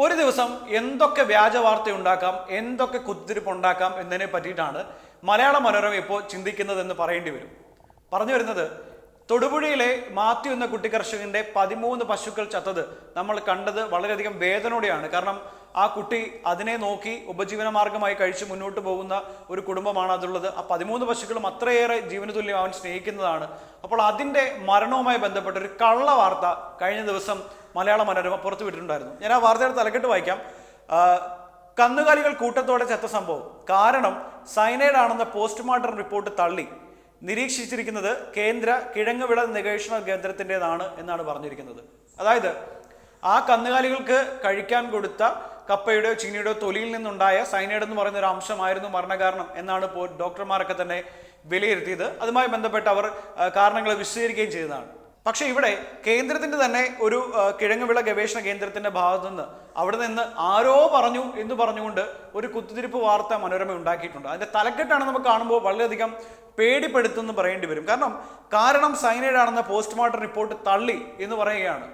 ഒരു ദിവസം എന്തൊക്കെ വ്യാജ വാർത്ത ഉണ്ടാക്കാം എന്തൊക്കെ കുത്തിരിപ്പ് ഉണ്ടാക്കാം എന്നതിനെ പറ്റിയിട്ടാണ് മലയാള മനോരമ ഇപ്പോൾ ചിന്തിക്കുന്നതെന്ന് പറയേണ്ടി വരും. പറഞ്ഞു വരുന്നത് തൊടുപുഴയിലെ മാത്യു എന്ന കുട്ടി കർഷകന്റെ പതിമൂന്ന് പശുക്കൾ ചത്തത് നമ്മൾ കണ്ടത് വളരെയധികം വേദനയോടെയാണ്. കാരണം ആ കുട്ടി അതിനെ നോക്കി ഉപജീവന മാർഗമായി കഴിച്ച് മുന്നോട്ട് പോകുന്ന ഒരു കുടുംബമാണ് അതുള്ളത്. ആ പതിമൂന്ന് പശുക്കളും അത്രയേറെ ജീവനതുല്യം അവൻ സ്നേഹിക്കുന്നതാണ്. അപ്പോൾ അതിന്റെ മരണവുമായി ബന്ധപ്പെട്ട ഒരു കള്ള വാർത്ത കഴിഞ്ഞ ദിവസം മലയാള മനോരമ പുറത്തുവിട്ടിട്ടുണ്ടായിരുന്നു ഞാൻ ആ വാർത്തയുടെ തലക്കെട്ട് വായിക്കാം. കന്നുകാലികൾ കൂട്ടത്തോടെ ചത്ത സംഭവം. കാരണം സൈനൈഡ് ആണെന്ന പോസ്റ്റ്മോർട്ടം റിപ്പോർട്ട് തള്ളി. നിരീക്ഷിച്ചിരിക്കുന്നത് കേന്ദ്ര കിഴങ്ങുവിള നിഗവേഷണ കേന്ദ്രത്തിന്റെതാണ് എന്നാണ് പറഞ്ഞിരിക്കുന്നത്. അതായത് ആ കന്നുകാലികൾക്ക് കഴിക്കാൻ കൊടുത്ത കപ്പയുടെയോ ചീനിയുടെയോ തൊലിയിൽ നിന്നുണ്ടായ സൈനൈഡ് എന്ന് പറയുന്ന ഒരു അംശമായിരുന്നു മരണകാരണം എന്നാണ് ഡോക്ടർമാരൊക്കെ തന്നെ വിലയിരുത്തിയത്. അതുമായി ബന്ധപ്പെട്ട് അവർ കാരണങ്ങളെ വിശദീകരിക്കുകയും ചെയ്തതാണ്. പക്ഷേ ഇവിടെ കേന്ദ്രത്തിന്റെ തന്നെ ഒരു കിഴങ്ങുവിള ഗവേഷണ കേന്ദ്രത്തിന്റെ ഭാഗത്തു നിന്ന് അവിടെ നിന്ന് ആരോ പറഞ്ഞു എന്ന് പറഞ്ഞുകൊണ്ട് ഒരു കുത്തിരിപ്പ് വാർത്ത മനോരമ ഉണ്ടാക്കിയിട്ടുണ്ട്. അതിന്റെ തലക്കെട്ടാണ് നമുക്ക് കാണുമ്പോൾ വളരെയധികം പേടിപ്പെടുത്തുമെന്ന് പറയേണ്ടി വരും. കാരണം കാരണം സൈനൈഡ് ആണെന്ന പോസ്റ്റ്മോർട്ടം റിപ്പോർട്ട് തള്ളി എന്ന് പറയുകയാണ്.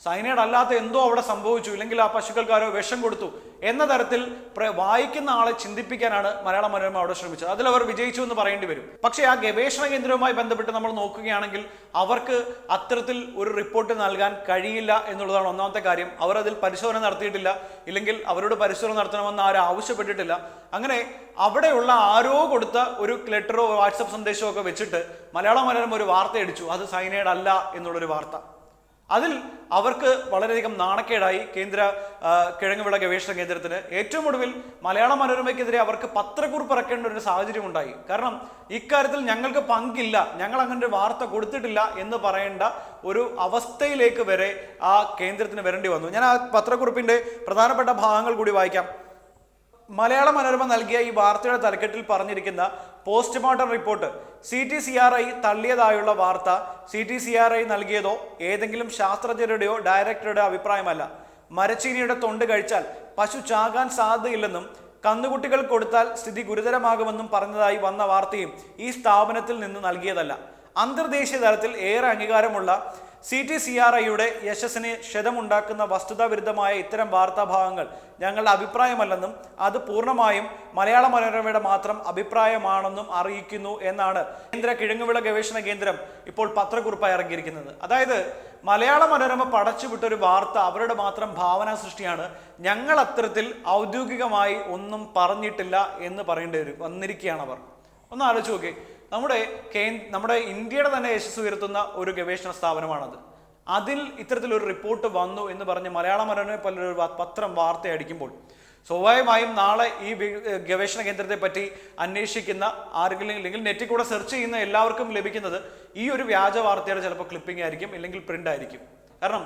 സൈനൈഡ് അല്ലാത്ത എന്തോ അവിടെ സംഭവിച്ചു ഇല്ലെങ്കിൽ ആ പശുക്കൾക്കാരോ വിഷം കൊടുത്തു എന്ന തരത്തിൽ വായിക്കുന്ന ആളെ ചിന്തിപ്പിക്കാനാണ് മലയാള മനോരമ അവിടെ ശ്രമിച്ചത്. അതിൽ അവർ വിജയിച്ചു എന്ന് പറയേണ്ടി വരും. പക്ഷേ ആ ഗവേഷണ കേന്ദ്രവുമായി ബന്ധപ്പെട്ട് നമ്മൾ നോക്കുകയാണെങ്കിൽ അവർക്ക് അത്തരത്തിൽ ഒരു റിപ്പോർട്ട് നൽകാൻ കഴിയില്ല എന്നുള്ളതാണ് ഒന്നാമത്തെ കാര്യം. അവർ അതിൽ പരിശോധന നടത്തിയിട്ടില്ല ഇല്ലെങ്കിൽ അവരോട് പരിശോധന നടത്തണമെന്ന് ആരും ആവശ്യപ്പെട്ടിട്ടില്ല. അങ്ങനെ അവിടെയുള്ള ആരോ കൊടുത്ത ഒരു ലെറ്ററോ വാട്സപ്പ് സന്ദേശമോ ഒക്കെ വെച്ചിട്ട് മലയാള മനോരമ ഒരു വാർത്ത അടിച്ചു. അത് സൈനൈഡ് അല്ല എന്നുള്ളൊരു വാർത്ത. അതിൽ അവർക്ക് വളരെയധികം നാണക്കേടായി കേന്ദ്ര കിഴങ്ങുവിള ഗവേഷണ കേന്ദ്രത്തിന് ഏറ്റവും ഒടുവിൽ മലയാള മനോരമയ്ക്കെതിരെ അവർക്ക് പത്രക്കുറിപ്പ് ഇറക്കേണ്ട ഒരു സാഹചര്യം ഉണ്ടായി കാരണം ഇക്കാര്യത്തിൽ ഞങ്ങൾക്ക് പങ്കില്ല. ഞങ്ങൾ അങ്ങനെ ഒരു വാർത്ത കൊടുത്തിട്ടില്ല എന്ന് പറയേണ്ട ഒരു അവസ്ഥയിലേക്ക് വരെ ആ കേന്ദ്രത്തിന് വരേണ്ടി വന്നു. ഞാൻ ആ പത്രക്കുറിപ്പിന്റെ പ്രധാനപ്പെട്ട ഭാഗങ്ങൾ കൂടി വായിക്കാം. മലയാള മനോരമ നൽകിയ ഈ വാർത്തയുടെ തലക്കെട്ടിൽ പറഞ്ഞിരിക്കുന്ന postmortem report C T C R I തള്ളിയതായുള്ള വാർത്ത C T C R I നൽകിയതോ ഏതെങ്കിലും ശാസ്ത്രജ്ഞരുടെയോ ഡയറക്ടറുടെ അഭിപ്രായമല്ല. മരച്ചീനിയുടെ തൊണ്ട് കഴിച്ചാൽ പശു ചാകാൻ സാധ്യതയില്ലെന്നും കന്നുകുട്ടികൾ കൊടുത്താൽ സ്ഥിതി ഗുരുതരമാകുമെന്നും പറഞ്ഞതായി വന്ന വാർത്തയും ഈ സ്ഥാപനത്തിൽ നിന്ന് നൽകിയതല്ല. അന്തർദേശീയ തലത്തിൽ ഏറെ അംഗീകാരമുള്ള സി ടി സി ആർ ഐയുടെ യശസ്സിന് ക്ഷതമുണ്ടാക്കുന്ന വസ്തുതാവിരുദ്ധമായ ഇത്തരം വാർത്താഭാഗങ്ങൾ ഞങ്ങളുടെ അഭിപ്രായമല്ലെന്നും അത് പൂർണമായും മലയാള മനോരമയുടെ മാത്രം അഭിപ്രായമാണെന്നും അറിയിക്കുന്നു എന്നാണ് കേന്ദ്ര കിഴങ്ങുവിള ഗവേഷണ കേന്ദ്രം ഇപ്പോൾ പത്രക്കുറിപ്പായി ഇറങ്ങിയിരിക്കുന്നത്. അതായത് മലയാള മനോരമ പടച്ചുവിട്ടൊരു വാർത്ത അവരുടെ മാത്രം ഭാവനാ സൃഷ്ടിയാണ്. ഞങ്ങൾ അത്തരത്തിൽ ഔദ്യോഗികമായി ഒന്നും പറഞ്ഞിട്ടില്ല എന്ന് പറയേണ്ടി വരും വന്നിരിക്കുകയാണ് അവർ. ഒന്ന് ആലോചിച്ച് നോക്കി നമ്മുടെ കേ നമ്മുടെ ഇന്ത്യയുടെ തന്നെ യശസ് ഉയർത്തുന്ന ഒരു ഗവേഷണ സ്ഥാപനമാണത്. അതിൽ ഇത്തരത്തിലൊരു റിപ്പോർട്ട് വന്നു എന്ന് പറഞ്ഞ് മലയാള മനോരമ പോലൊരു പത്രം വാർത്തയടിക്കുമ്പോൾ സ്വാഭാവികമായും നാളെ ഈ ഗവേഷണ കേന്ദ്രത്തെ പറ്റി അന്വേഷിക്കുന്ന ആരെങ്കിലും അല്ലെങ്കിൽ നെറ്റിൽ കൂടെ സെർച്ച് ചെയ്യുന്ന എല്ലാവർക്കും ലഭിക്കുന്നത് ഈ ഒരു വ്യാജ വാർത്തയുടെ ചിലപ്പോൾ ക്ലിപ്പിംഗ് ആയിരിക്കും അല്ലെങ്കിൽ പ്രിന്റ് ആയിരിക്കും. കാരണം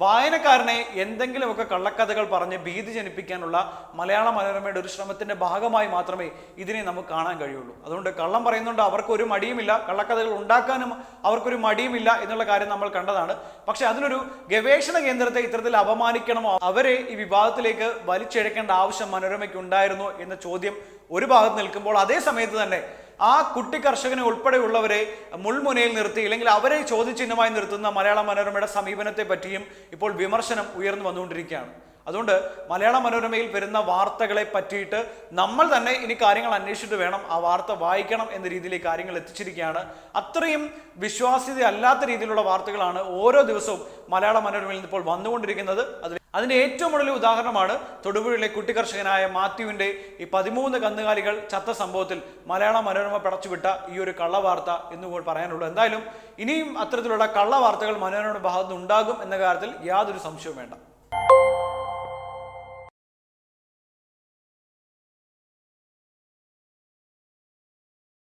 വായനക്കാരനെ എന്തെങ്കിലുമൊക്കെ കള്ളക്കഥകൾ പറഞ്ഞ് ഭീതി ജനിപ്പിക്കാനുള്ള മലയാള മനോരമയുടെ ഒരു ശ്രമത്തിന്റെ ഭാഗമായി മാത്രമേ ഇതിനെ നമുക്ക് കാണാൻ കഴിയുള്ളൂ. അതുകൊണ്ട് കള്ളം പറയുന്നുണ്ട് അവർക്കൊരു മടിയുമില്ല കള്ളക്കഥകൾ ഉണ്ടാക്കാനും അവർക്കൊരു മടിയുമില്ല എന്നുള്ള കാര്യം നമ്മൾ കണ്ടതാണ്. പക്ഷെ അതിനൊരു ഗവേഷണ കേന്ദ്രത്തെ ഇത്തരത്തിൽ അപമാനിക്കണമോ? അവരെ ഈ വിവാദത്തിലേക്ക് വലിച്ചെഴക്കേണ്ട ആവശ്യം മനോരമയ്ക്ക് ഉണ്ടായിരുന്നോ എന്ന ചോദ്യം ഒരു ഭാഗത്ത് നിൽക്കുമ്പോൾ അതേ സമയത്ത് തന്നെ ആ കുട്ടി കർഷകനെ ഉൾപ്പെടെയുള്ളവരെ മുൾമുനയിൽ നിർത്തി അല്ലെങ്കിൽ അവരെ ചോദ്യചിഹ്നമായി നിർത്തുന്ന മലയാള മനോരമയുടെ സമീപനത്തെ പറ്റിയും ഇപ്പോൾ വിമർശനം ഉയർന്നു വന്നുകൊണ്ടിരിക്കുകയാണ്. അതുകൊണ്ട് മലയാള മനോരമയിൽ വരുന്ന വാർത്തകളെ പറ്റിയിട്ട് നമ്മൾ തന്നെ ഇനി കാര്യങ്ങൾ അന്വേഷിച്ചിട്ട് വേണം ആ വാർത്ത വായിക്കണം എന്ന രീതിയിൽ കാര്യങ്ങൾ എത്തിച്ചിരിക്കുകയാണ്. അത്രയും വിശ്വാസ്യത അല്ലാത്ത രീതിയിലുള്ള വാർത്തകളാണ് ഓരോ ദിവസവും മലയാള മനോരമയിൽ ഇപ്പോൾ വന്നുകൊണ്ടിരിക്കുന്നത്. അതിൽ അതിന്റെ ഏറ്റവും കൂടുതൽ ഉദാഹരണമാണ് തൊടുപുഴയിലെ കുട്ടികർഷകനായ മാത്യുവിന്റെ ഈ പതിമൂന്ന് കന്നുകാലികൾ ചത്ത സംഭവത്തിൽ മലയാള മനോരമ പടച്ചുവിട്ട ഈ ഒരു കള്ളവാർത്ത എന്ന് പറയാനുള്ളൂ. എന്തായാലും ഇനിയും അത്തരത്തിലുള്ള കള്ളവാർത്തകൾ മനോരമയുടെ ഭാഗത്തുനിന്ന് ഉണ്ടാകും എന്ന കാര്യത്തിൽ യാതൊരു സംശയവും വേണ്ട.